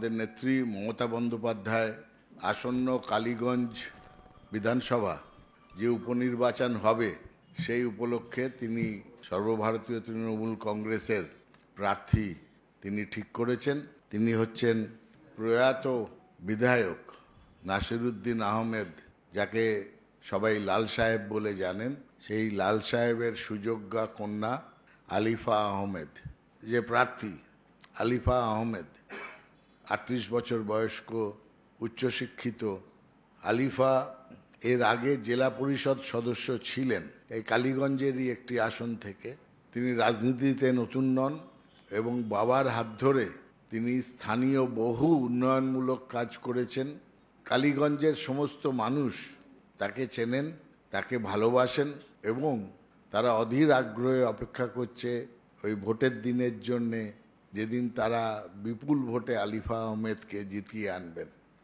আমাদের নেত্রী মমতা বন্দ্যোপাধ্যায়, আসন্ন কালীগঞ্জ বিধানসভা যে উপনির্বাচন হবে, সেই উপলক্ষে তিনি সর্বভারতীয় তৃণমূল কংগ্রেসের প্রার্থী তিনি ঠিক করেছেন। তিনি হচ্ছেন প্রয়াত বিধায়ক নাসিরুদ্দিন আহমেদ, যাকে সবাই লাল সাহেব বলে জানেন। সেই লাল সাহেবের সুযোগ্যা কন্যা আলিফা আহমেদ, যে প্রার্থী আলিফা আহমেদ। আটত্রিশ বছর বয়স্ক, উচ্চশিক্ষিত। আলিফা এর আগে জেলা পরিষদ সদস্য ছিলেন এই কালীগঞ্জেরই একটি আসন থেকে। তিনি রাজনীতিতে নতুন নন এবং বাবার হাত ধরে তিনি স্থানীয় বহু উন্নয়নমূলক কাজ করেছেন। কালীগঞ্জের সমস্ত মানুষ তাকে চেনেন, তাকে ভালোবাসেন এবং তারা অধীর আগ্রহে অপেক্ষা করছে ওই ভোটের দিনের জন্যে যেদিন তারা বিপুল ভোটে আলিফা আহমেদকে জিতিয়ে আনবেন।